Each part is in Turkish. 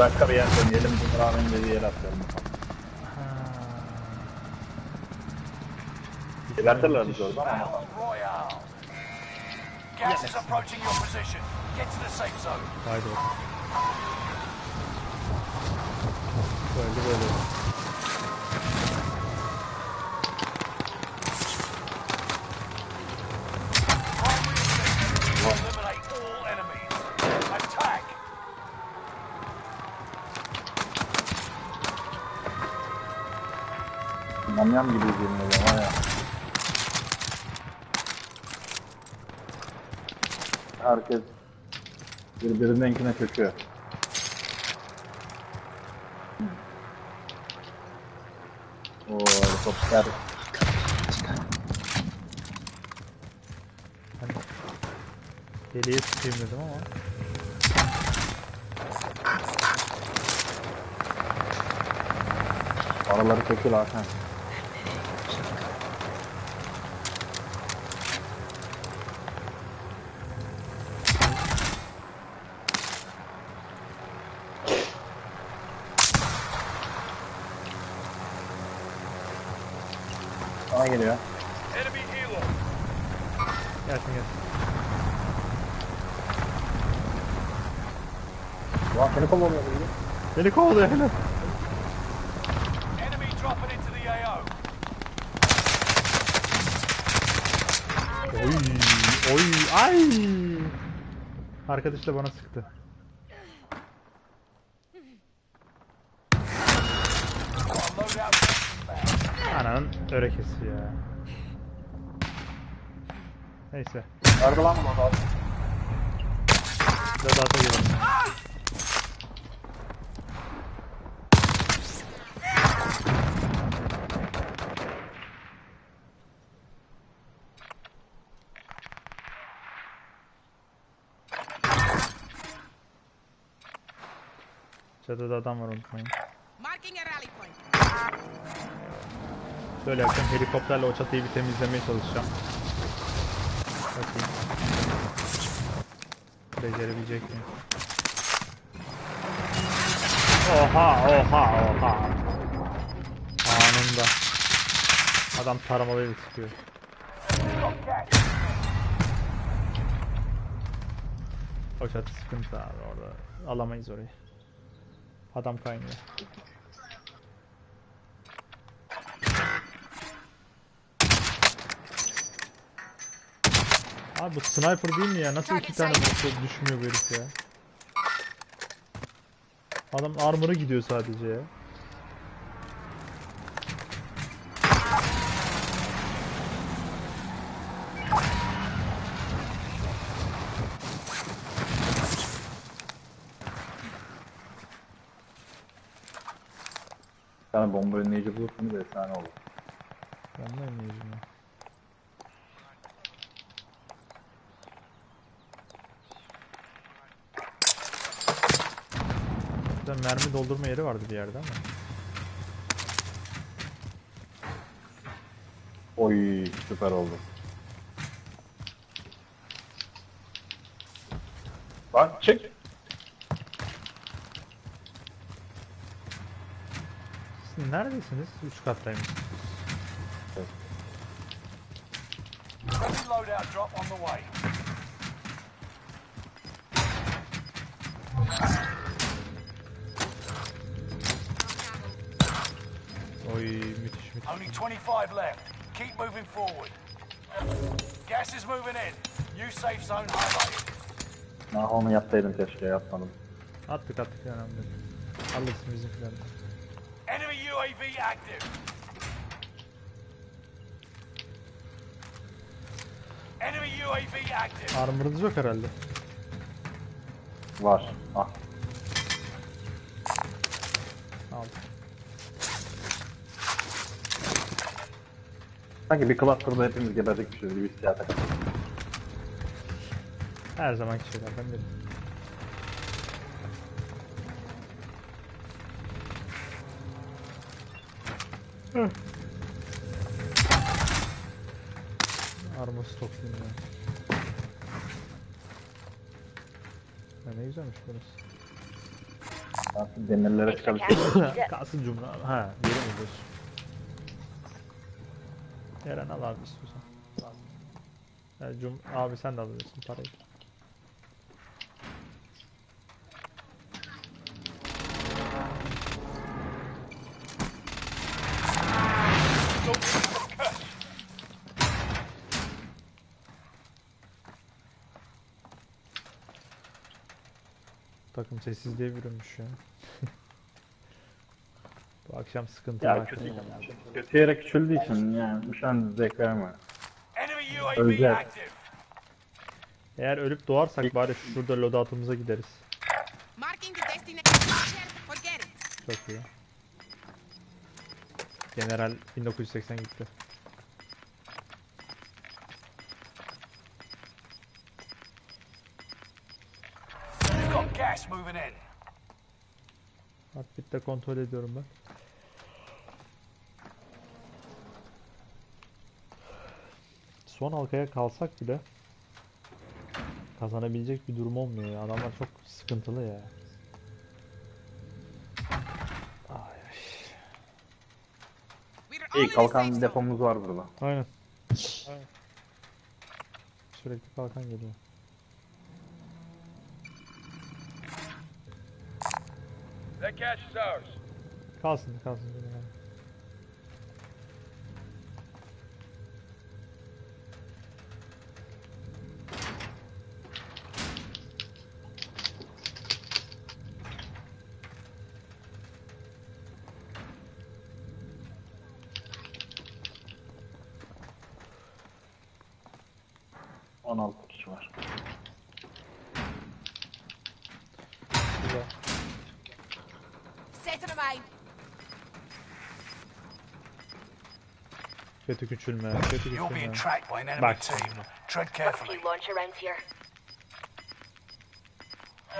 Başka bir yer deneyelim. Bu rağmen dediği yer atlayalım. Gebertirler bizi orada ama. Gas is approaching your position. Get to the safe zone. Haydi bakalım. Böyle böyle. Yamyam gibi yemin var ya. Herkes birbirininkine çöküyor. Oo helikopter. Deliye sıkayım dedim ama. Araları çekil Hakan. Geliyor. Enemy helo. Gelsin gelsin. Ulan seni kovalıyor bu. Beni kovalıyor hele. Enemy dropping into the AO. Oy oy ay. Arkadaş da bana sıktı. Got a loadout Ananın örekesi ya. Neyse. Nerede lan bu adam? Biraz daha gelelim. Çatıda adam var unutmayın. Marking a rally point. Şöyle yapacağım helikopterle o çatıyı bir temizlemeye çalışacağım. Bakayım. Becerebilecek miyim? Oha oha oha. Anında. Adam taramalıyla sıkıyor. O çatı sıkıntı abi orada. Alamayız orayı. Adam kaynıyor. Abi bu sniper değil mi ya? Nasıl iki tane vursa düşmüyor bu herif ya? Adam armor'ı gidiyor sadece ya. Bir tane bomba önleyici bulursanız efsane olur. Ben de ya. Burada mermi doldurma yeri vardı bir yerde ama. Oy süper oldu. Lan çık. Siz neredesiniz? Üç kattaymış. Loadout drop on the way. Oy müthiş müthiş. Only 25 left. Keep moving forward. Gas is moving in. New safe zone highlighted. Ah onu yapsaydım keşke yapmadım. Attık attık önemli. değil. Alırsın bizimkiler. Enemy UAV active. Enemy UAV active. Armor'ınız yok herhalde. Var. Ah. Aldım. Sanki bir cluster'da hepimiz geberdik bir hissiyata kapıldım. Her zamanki şeylerden biri. Heh. Armor stoklayayım ya. Ya ne güzelmiş burası. Şu demirlere çıkabilirim. Kalsın cümle. Ha, yeri mi diyorsun? Eren al abi istiyorsan. Cum abi sen de alabilirsin parayı. Takım sessizliğe bürünmüş ya. Akşam sıkıntı Ya var. kötü, kötü yere küçüldüğü için yani şu an zevk vermiyor. Özel. Eğer ölüp doğarsak bari şurada loadout'umuza gideriz. Marking the destination. Forget it. Çok iyi. General 1980 gitti. You've got gas moving in. Heartbeat'te kontrol ediyorum ben. Son halkaya kalsak bile kazanabilecek bir durum olmuyor ya. Adamlar çok sıkıntılı ya. İyi kalkan depomuz var burada. Aynen. Sürekli kalkan geliyor. Kalsın kalsın. benim Mine. Kötü küçülme, kötü You're being küçülme. tracked by an enemy Back. team. Tread A carefully. few launch around here.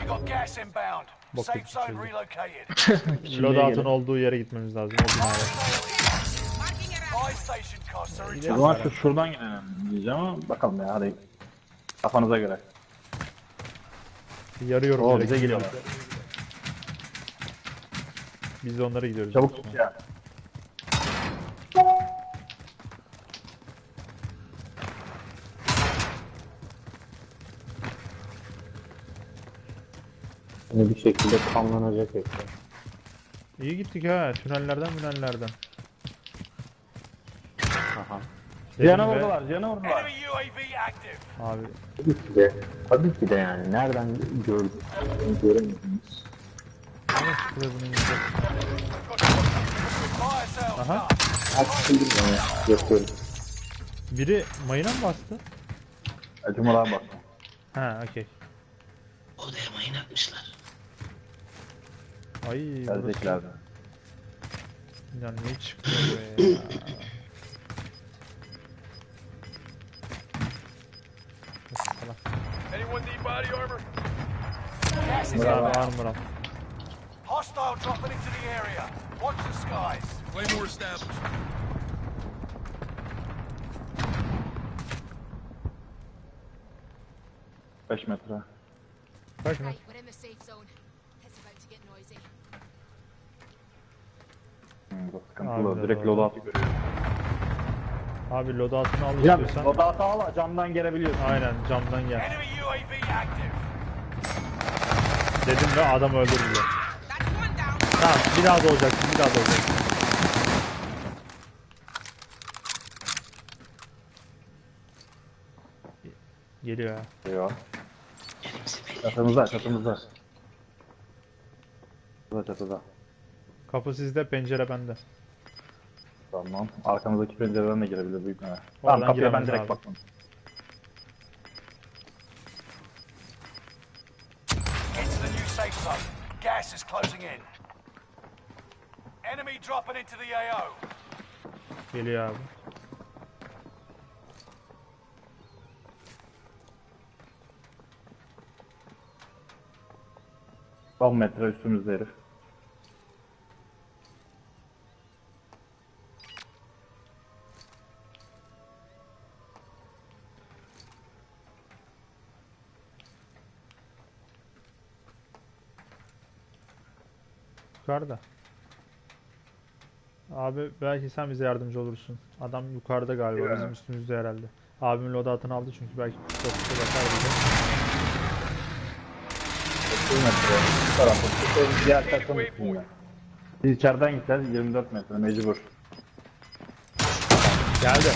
You got gas inbound. Bok Safe gibi zone çizdi. relocated. Loadout'un olduğu yere gitmemiz lazım. O binaya. Buy station costs are zaman şu şuradan gidelim diyeceğim ama bakalım ya hadi. Kafanıza göre. Yarıyorum. Oo direkt. bize geliyorlar. Biz de onlara gidiyoruz. Çabuk tut ya. Hani bir şekilde kanlanacak ekran. İyi gittik ha. Tünellerden tünellerden. Aha. Dedim ve- vurdular, Cihan'a vurdular. Enemy UAV active. Abi Tabii ki de. Tabii ki de yani. Nereden gördük? Göremediniz. Aha. Yapıyorum. Biri mayına mı bastı? Cumhur'a bak. Ha okey. Odaya mayın atmışlar. Ay burası. Geleceklerdi. Ya ne çıkıyor be ya. Falan. Anyone need body armor? Gas is Abi inbound. armor al. Hostile dropping into the area. Watch the skies. Claymore established. Beş metre. Kaç noisy. Hmm, bu Abi. Direkt loadout'u görüyor. Abi loadout'unu al Cihan istiyorsan. loadout'u al camdan gelebiliyorsun. Aynen camdan gel. Dedim ve adam öldürdüler. Tamam bir daha doğacaksın bir daha doğacaksın. Geliyor ha. Belli. Çatımızda, çatımızda. Çatıda, çatıda. Kapı sizde pencere bende. Tamam. Arkamızdaki pencereden de girebilir büyük ihtimalle. Tamam kapıya ben giremez direkt abi. baktım. Get to the new safe zone. Gas is closing in. Dropping into the AO. Geliyor abi. Son metre üstümüzde herif. Yukarıda. Abi belki sen bize yardımcı olursun. Adam yukarıda galiba Ya. bizim üstümüzde herhalde. Abim loadout'ını aldı çünkü belki çok bir şey bakar bize. 30 metre. Bu tarafta. Şu Diğer takım üstünde. Biz içeriden gideceğiz 24 metre mecbur. Geldi.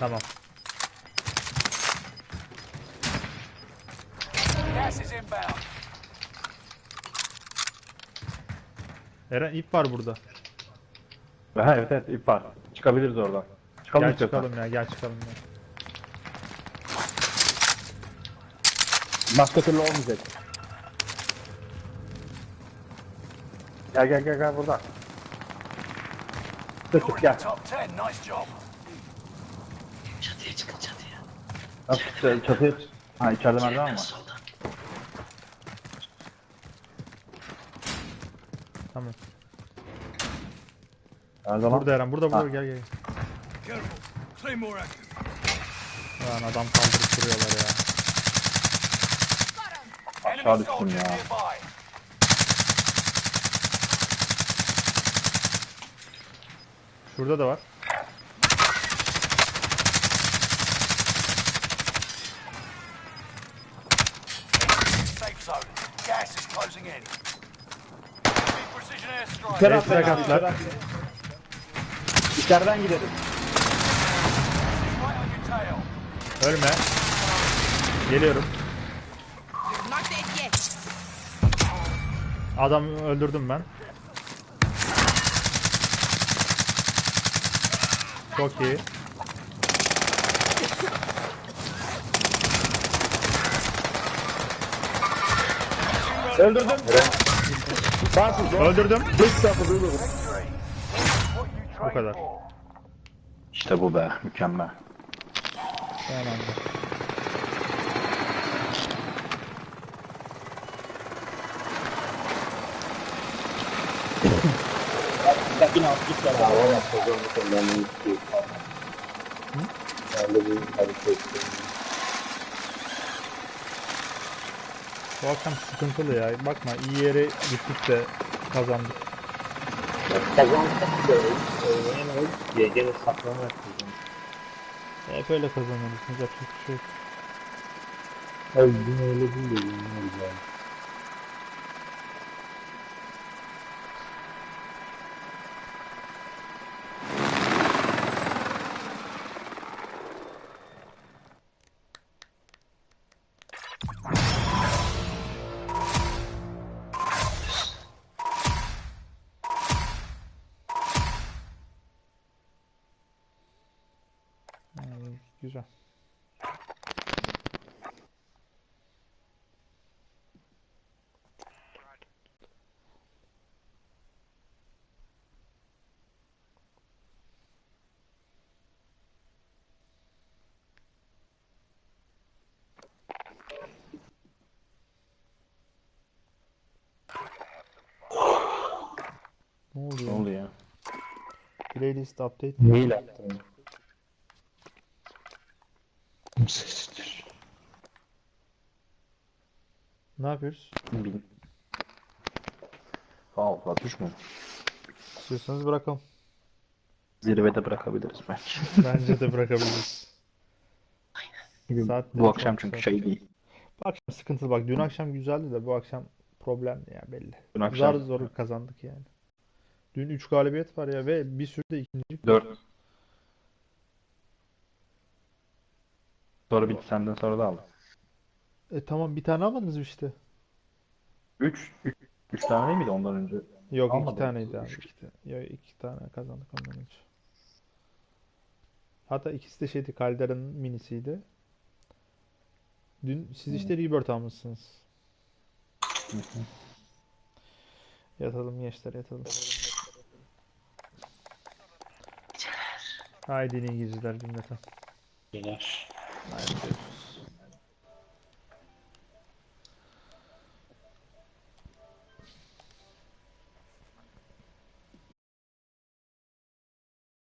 Tamam. Gas is inbound. Eren ip var burada. Ha evet evet ip var. Çıkabiliriz oradan. Çıkalım Gel istiyorsan. çıkalım ya gel çıkalım ya. Başka türlü olmayacak. Gel gel gel gel burada. Tık You're tık in gel. the top 10. Nice job. Çatıya çıkın çatıya. Nasıl çatıya çık- Ha içeride merdiven Hemen var. Her zaman. Burada Eren burada burada Ha. gel gel. Careful. Claymore active. Lan adam kaldırıp duruyorlar ya. Aşağı Enemy düştüm soldiers ya. nearby. Şurada da var. Safe zone. Gas is closing in. Enemy precision airstrike. İçeri Evet, atlayın abi, atlar. atlayın. İçeriden gidelim. Ölme. Geliyorum. Adam öldürdüm ben. Çok iyi. Öldürdüm. Öldürdüm. What you Bu kadar. İşte bu be. Mükemmel. Tamam. Bu akşam sıkıntılı ya. Bakma iyi yere gittik de kazandık. Kazansak da oynayamayız diye gene saklanarak kazandık. Hep öyle kazanıyoruz. Yapacak bir şey yok. Abi dün öyle değil de. Güzel. Ne Ne oluyor? oldu ya? Playlist update. Mail attım. Sestir. Ne yapıyoruz? Bin. Fatih mu? İstiyorsanız bırakalım. Zirvede bırakabiliriz belki. Bence de bırakabiliriz. Saat bu akşam çünkü şey değil. Bu akşam sıkıntılı bak. Dün akşam güzeldi de bu akşam problemli ya belli. Dün Zar akşam zor kazandık yani. Dün 3 galibiyet var ya ve bir sürü de ikinci. 4. Sonra bitti senden sonra da aldım. E tamam bir tane almadınız mı işte? 3 3 tane değil miydi ondan önce? Yok iki Almadım. taneydi abi. Üç. iki tane. Yok iki tane kazandık ondan önce. Hatta ikisi de şeydi Caldera'nın minisiydi. Dün siz işte Rebirth almışsınız. Yatalım gençler yatalım. Haydi iyi geceler. Yener. Haydi görüşürüz.